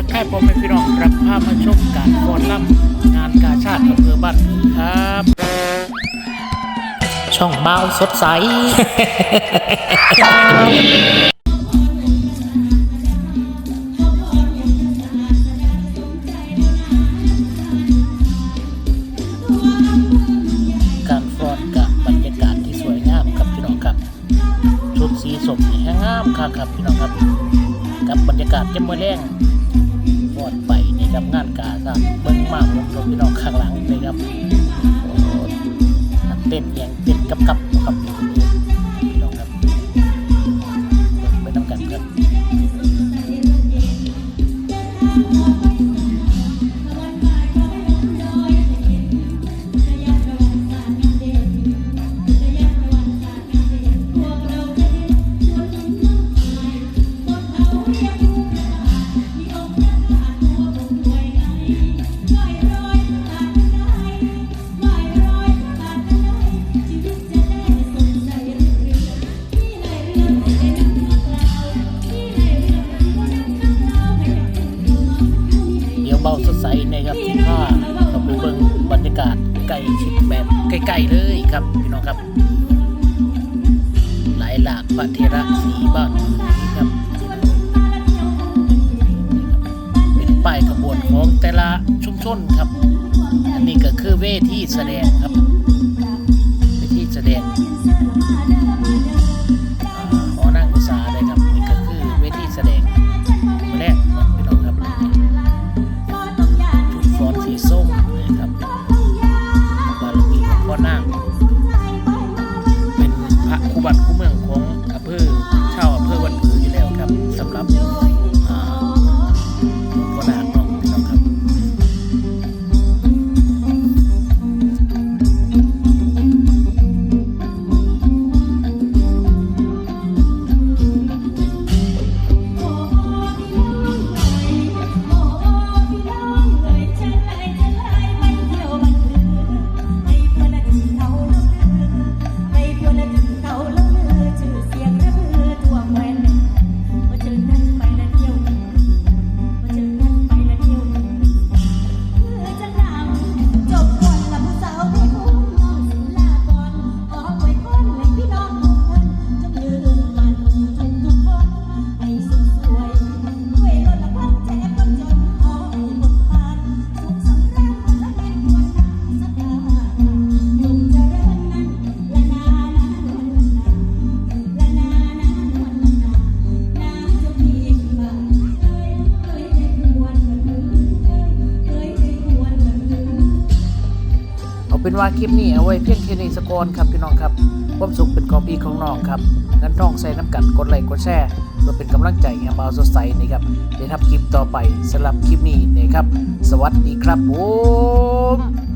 ทักทายพ่อแม่พี่น้องรับภาพมาชมการฟ้อนล่ำงานกาชาติอำเภอบ้านผือครับ ช่องเบาสดใส การฟ้อนกับบรรยากาศที่สวยงามครับพี่น้องครับ ชุดสีสมแห้งงามค่ะครับพี่น้องครับกับบรรยากาศเจ้าเมื่อแรง ครับงานกาซะเบิ้งมากลงลงพี่น้องข้างหลังเลยครับเต้นเอียงเต้นกับกับครับ ดี๋ยวเบาสดในะครับที่ผ้าเราไปเบิ่งบรรยากาศใกล้ชิดแบบใกล้ๆเลยครับพี่น้องครับ หลายหลากพระเทระสีบ้านนี้ครับ เป็นป้ายขบวนของแต่ละชุมชนครับ อันนี้ก็คือเวทีแสดงครับเวทีแสดง คู่บัตรคู่เมืองของ เป็นว่าคลิปนี้เอาไว้เพียงแค่นี้สกอนครับพี่น้องครับความสุขเป็นของพี่ของน้องครับงั้นน้องใส่น้ำกันกดไลค์กดแชร์เพื่อเป็นกำลังใจให้บ่าวสดใสนะครับได้ทำคลิปต่อไปสำหรับคลิปนี้นะครับ สวัสดีครับผม